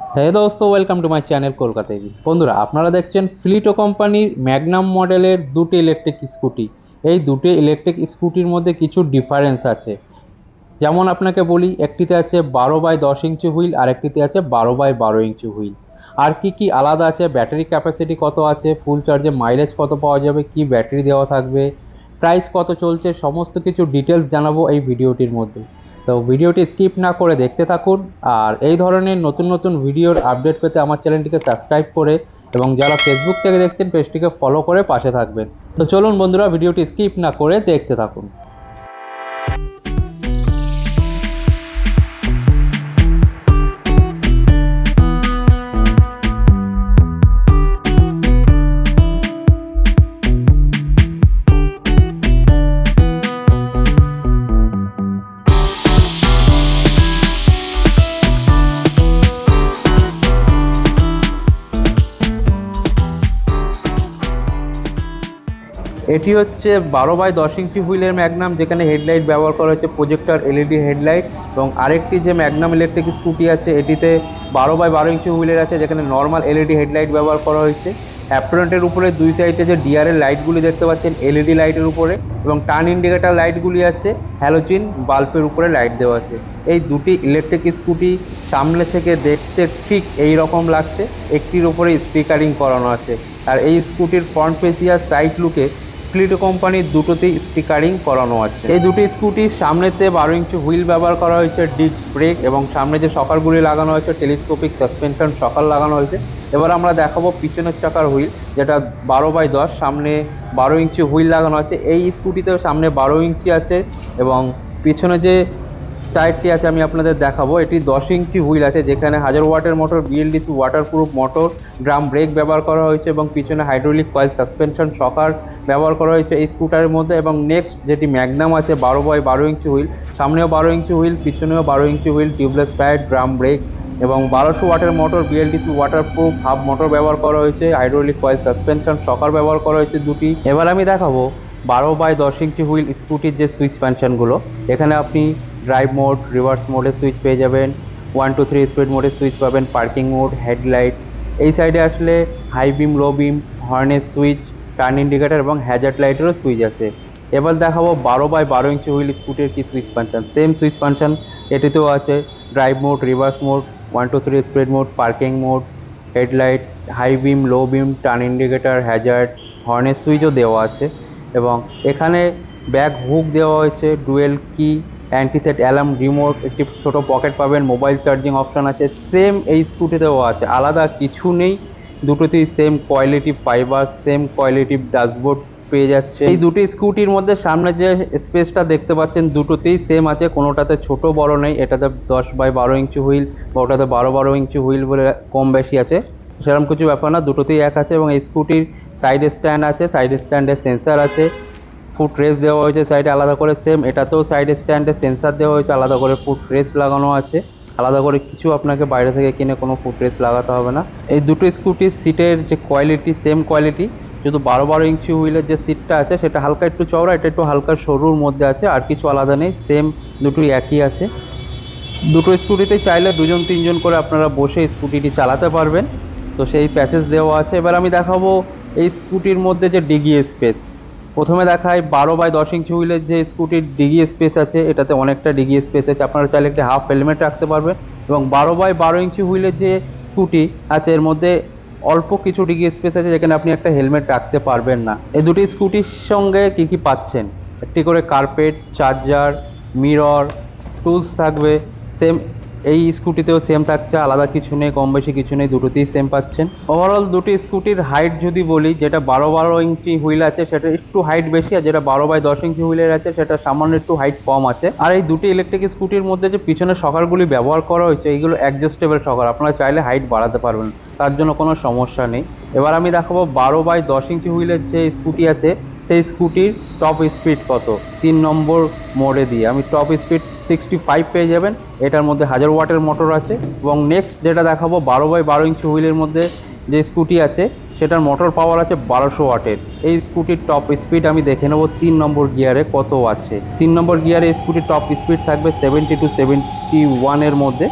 হ্যাঁ দোস্ত welcome to my channel Kolkata AB বন্ধুরা, আপনারা দেখছেন ফ্লিটো কোম্পানির ম্যাগনাম মডেলের দুটি ইলেকট্রিক স্কুটি এই দুটি ইলেকট্রিক স্কুটির মধ্যে কিছু ডিফারেন্স আছে। যেমন আপনাকে বলি, একটিতে আছে বারো বাই দশ ইঞ্চি হুইল, আর একটিতে আছে বারো বাই বারো ইঞ্চি হুইল। আর কি কি আলাদা আছে? ব্যাটারি ক্যাপাসিটি কত আছে? ফুল চার্জে মাইলেজ কত পাওয়া যাবে? কি ব্যাটারি দেওয়া থাকবে? প্রাইস কত চলছে? সমস্ত কিছু ডিটেলস জানাব এই ভিডিওটির মধ্যে। তো ভিডিওটি স্কিপ না করে দেখতে থাকুন আর এই ধরনের নতুন নতুন ভিডিওর আপডেট পেতে আমার চ্যানেলটিকে সাবস্ক্রাইব করে এবং যারা ফেসবুক থেকে দেখছেন পেজটিকে ফলো করে পাশে থাকবেন। তো চলুন বন্ধুরা, ভিডিওটি স্কিপ না করে দেখতে থাকুন। এটি হচ্ছে বারো বাই দশ ইঞ্চি হুইলের ম্যাগনাম, যেখানে হেডলাইট ব্যবহার করা হয়েছে প্রজেক্টর এলইডি হেডলাইট এবং আরেকটি যে ম্যাগনাম ইলেকট্রিক স্কুটি আছে, এটিতে বারো বাই বারো ইঞ্চি হুইলের আছে, যেখানে নর্মাল এলইডি হেডলাইট ব্যবহার করা হয়েছে। অ্যাপ্রন্টের উপরে দুই সাইডে যে ডিআরএল লাইটগুলি দেখতে পাচ্ছেন, এলইডি লাইটের উপরে এবং টার্ন ইন্ডিকেটার লাইটগুলি আছে, হ্যালোজিন বাল্বের উপরে লাইট দেওয়া আছে। এই দুটি ইলেকট্রিক স্কুটি সামনে থেকে দেখতে ঠিক এই রকম লাগছে, একটির উপরে স্পিকারিং করানো আছে। আর এই স্কুটির ফ্রন্ট পেসিয়া সাইড লুকে ফ্লিটো কোম্পানির দুটোতেই স্টিকারিং করানো আছে। এই দুটি স্কুটির সামনেতে বারো ইঞ্চি হুইল ব্যবহার করা হয়েছে, ডিস্ক ব্রেক এবং সামনে যে সকালগুলি লাগানো হয়েছে, টেলিস্কোপিক সাসপেনশন সকাল লাগানো হয়েছে। এবার আমরা দেখাবো পিছনের চাকার হুইল, যেটা বারো বাই দশ, সামনে বারো ইঞ্চি হুইল লাগানো আছে। এই স্কুটিতেও সামনে বারো ইঞ্চি আছে এবং পিছনে যে টায়ারটি আছে, আমি আপনাদের দেখাবো। এটি দশ ইঞ্চি হুইল আছে, যেখানে হাজার ওয়াটের motor BLDC waterproof motor drum brake ব্যবহার করা হয়েছে এবং পিছনে হাইড্রোলিক কয়েল সাসপেনশন সকার ব্যবহার করা হয়েছে এই স্কুটারের মধ্যে এবং নেক্সট যেটি ম্যাগনাম আছে, বারো বাই বারো ইঞ্চি হুইল। সামনেও বারো ইঞ্চি হুইল, পিছনেও বারো ইঞ্চি wheel tubeless tyre drum brake এবং বারোশো ওয়াটের motor BLDC waterproof half motor ব্যবহার করা হয়েছে হাইড্রোলিক কয়েল সাসপেনশন সকার ব্যবহার করা হয়েছে দুটি। এবার আমি দেখাবো বারো বাই দশ ইঞ্চি হুইল স্কুটির যে সুইচ ফাংশনগুলো এখানে আপনি ড্রাইভ মোড রিভার্স মোডের সুইচ পেয়ে যাবেন। ওয়ান টু থ্রি স্পিড মোডের সুইচ পাবেন পার্কিং মোড হেডলাইট এই সাইডে আসলে হাই বিম লো বিম হর্নের সুইচ টার্ন ইন্ডিকেটার এবং হ্যাজার্ড লাইটেরও সুইচ আছে। এবার দেখাবো বারো বাই বারো ইঞ্চি হুইল স্কুটির কি switch function same switch function এটিতেও আছে। Drive mode reverse mode one two three speed mode parking mode headlight high beam low beam turn indicator hazard হর্নের সুইচও দেওয়া আছে। এবং এখানে ব্যাক হুক দেওয়া হয়েছে ডুয়েল কি অ্যান্টিসেট অ্যালার্ম রিমোট একটি ছোট পকেট পাবেন মোবাইল চার্জিং অপশান আছে সেম এই স্কুটিতেও আছে, আলাদা কিছু নেই, দুটোতেই same quality fibre same quality dashboard পেয়ে যাচ্ছে। এই দুটি স্কুটির মধ্যে সামনে যে স্পেসটা দেখতে পাচ্ছেন, দুটোতেই সেম আছে, কোনোটাতে ছোট বড় নেই, এটাতে দশ বাই বারো ইঞ্চি হুইল বা ওটাতে বারো বারো ইঞ্চি হুইল বলে কম বেশি আছে, সেরকম কিছু ব্যাপার না, দুটোতেই এক আছে এবং এই স্কুটির সাইড স্ট্যান্ড আছে সাইড স্ট্যান্ডে সেন্সার আছে ফুট রেস দেওয়া হয়েছে সাইডে আলাদা করে সেম এটাতেও সাইড স্ট্যান্ডে সেন্সার দেওয়া হয়েছে, আলাদা করে ফুট রেস লাগানো আছে। আলাদা করে কিছু আপনাকে বাইরে থেকে কিনে কোনো ফুট রেস লাগাতে হবে না। এই দুটো স্কুটির সিটের যে কোয়ালিটি সেম কোয়ালিটি শুধু বারো বারো ইঞ্চি হুইলের যে সিটটা আছে, সেটা হালকা একটু চওড়া, এটা একটু হালকা সরুর মধ্যে আছে, আর কিছু আলাদা নেই সেম দুটোই একই আছে। দুটো স্কুটিতে চাইলে দুজন, তিনজন করে আপনারা বসে স্কুটিটি চালাতে পারবেন। তো সেই প্যাসেজ দেওয়া আছে। এবার আমি দেখাবো এই স্কুটির মধ্যে যে ডিগি স্পেস প্রথমে দেখায় বারো বাই দশ ইঞ্চি হুইলের যে স্কুটির ডিগি স্পেস আছে, এটাতে অনেকটা ডিগি স্পেস আছে। আপনারা চাইলে একটি হাফ হেলমেট রাখতে পারবেন এবং বারো বাই বারো ইঞ্চি হুইলের যে স্কুটি আছে, এর মধ্যে অল্প কিছু ডিগি স্পেস আছে যেখানে আপনি একটা হেলমেট রাখতে পারবেন না। এই দুটি স্কুটির সঙ্গে কি কি পাচ্ছেন? একটি করে কার্পেট চার্জার মিরর টুলস থাকবে। সেম এই স্কুটিতেও সেম থাকছে, আলাদা কিছু নেই, কম বেশি কিছু নেই, দুটোতেই সেম পাচ্ছেন। ওভারঅল দুটি স্কুটির হাইট যদি বলি, যেটা বারো বারো ইঞ্চি হুইল আছে, সেটা একটু হাইট বেশি, আর যেটা বারো বাই দশ ইঞ্চি হুইলের আছে, সেটা সামান্য একটু হাইট কম আছে। আর এই দুটি ইলেকট্রিক স্কুটির মধ্যে যে পিছনের সকারগুলি ব্যবহার করা হয়েছে, এইগুলো অ্যাডজাস্টেবল সকার, আপনারা চাইলে হাইট বাড়াতে পারবেন, তার জন্য কোনো সমস্যা নেই। এবার আমি দেখাবো বারো বাই দশ ইঞ্চি হুইলের যে স্কুটি আছে, সেই স্কুটির টপ স্পিড কত? তিন নম্বর মোডে দিয়ে। আমি টপ স্পিড সিক্সটি ফাইভ পেয়ে যাবেন এটার মধ্যে হাজার ওয়াটের মোটর আছে এবং নেক্সট যেটা দেখাবো বারো বাই বারো ইঞ্চি হুইলের মধ্যে যে স্কুটি আছে, সেটার মোটর পাওয়ার আছে বারোশো ওয়াটের। এই স্কুটির টপ স্পিড আমি দেখে নেব তিন নম্বর গিয়ারে কত আছে। তিন নম্বর গিয়ারে স্কুটির টপ স্পিড থাকবে সেভেন্টি টু সেভেন্টি ওয়ানের মধ্যে।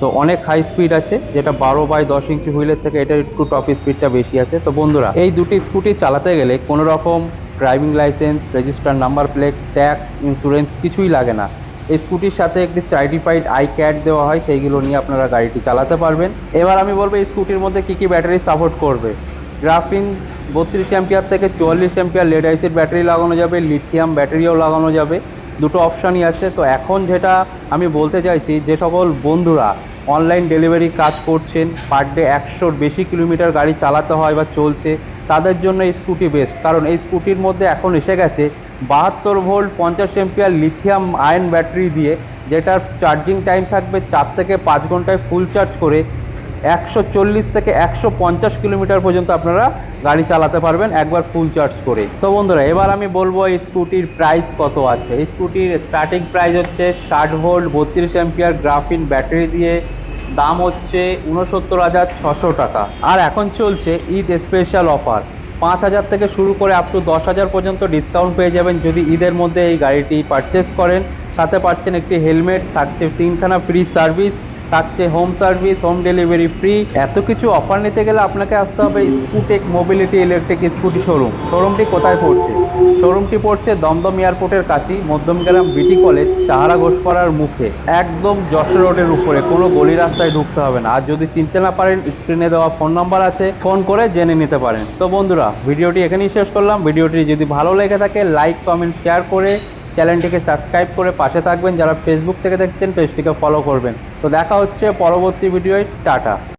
তো অনেক হাই স্পিড আছে, যেটা বারো বাই দশ ইঞ্চি হুইলের থেকে এটা একটু টপ স্পিডটা বেশি আছে। তো বন্ধুরা, এই দুটি স্কুটি চালাতে গেলে কোনো রকম driving licence register number plate tax insurance কিছুই লাগে না। স্কুটির সাথে একটি সার্টিফাইড আই ক্যাড দেওয়া হয়, সেইগুলো নিয়ে আপনারা গাড়িটি চালাতে পারবেন। এবার আমি বলব, এই স্কুটির মধ্যে কী কী ব্যাটারি সাপোর্ট করবে? গ্রাফিন বত্রিশ অ্যাম্পিয়ার থেকে চুয়াল্লিশ অ্যাম্পিয়ার লেড অ্যাসিড ব্যাটারি লাগানো যাবে লিথিয়াম ব্যাটারিও লাগানো যাবে, দুটো অপশানই আছে। তো এখন যেটা আমি বলতে চাইছি, যে সকল বন্ধুরা অনলাইন ডেলিভারি কাজ করছেন পার ডে একশোর বেশি কিলোমিটার গাড়ি চালাতে হয় বা চলছে, তাদের জন্য এই স্কুটি বেস্ট কারণ এই স্কুটির মধ্যে এখন এসে গেছে বাহাত্তর ভোল্ট, পঞ্চাশ এম্পিয়ার লিথিয়াম আয়ন ব্যাটারি দিয়ে, যেটার চার্জিং টাইম থাকবে চার থেকে পাঁচ ঘন্টায় ফুল চার্জ করে একশো চল্লিশ থেকে একশো পঞ্চাশ কিলোমিটার পর্যন্ত আপনারা গাড়ি চালাতে পারবেন একবার ফুল চার্জ করে। তো বন্ধুরা, এবার আমি বলব এই স্কুটির প্রাইস কত আছে? এই স্কুটির স্টার্টিং প্রাইস হচ্ছে ষাট ভোল্ট, বত্রিশ অ্যাম্পিয়ার গ্রাফিন ব্যাটারি দিয়ে, দাম হচ্ছে উনসত্তর হাজার ছশো টাকা। আর এখন চলছে ঈদ স্পেশাল অফার পাঁচ হাজার থেকে শুরু করে আপ টু দশ হাজার পর্যন্ত ডিসকাউন্ট পেয়ে যাবেন যদি ঈদের মধ্যে এই গাড়িটি পারচেস করেন। সাথে পাচ্ছেন একটি হেলমেট থাকছে তিনখানা ফ্রি সার্ভিস থাকছে home service home delivery free এত কিছু অফার নিতে গেলে আপনাকে আসতে হবে Scootech mobility electric scooty showroom শোরুমটি কোথায় পড়ছে? শোরুমটি পড়ছে দমদম এয়ারপোর্টের কাছেই মধ্যমগ্রাম বিটি কলেজ চাহারা ঘোষপাড়ার মুখে। একদম যশোর রোডের উপরে, কোনো গলি রাস্তায় ঢুকতে হবে না। আর যদি চিনতে না পারেন স্ক্রিনে দেওয়া ফোন নাম্বার আছে ফোন করে জেনে নিতে পারেন। তো বন্ধুরা, ভিডিওটি এখানেই শেষ করলাম। ভিডিওটি যদি ভালো লেগে থাকে লাইক কমেন্ট শেয়ার করে চ্যানেলটিকে সাবস্ক্রাইব করে পাশে থাকবেন। যারা ফেসবুক থেকে দেখছেন পেজটিকে ফলো করবেন। তো দেখা হচ্ছে পরবর্তী ভিডিওয় টাটা।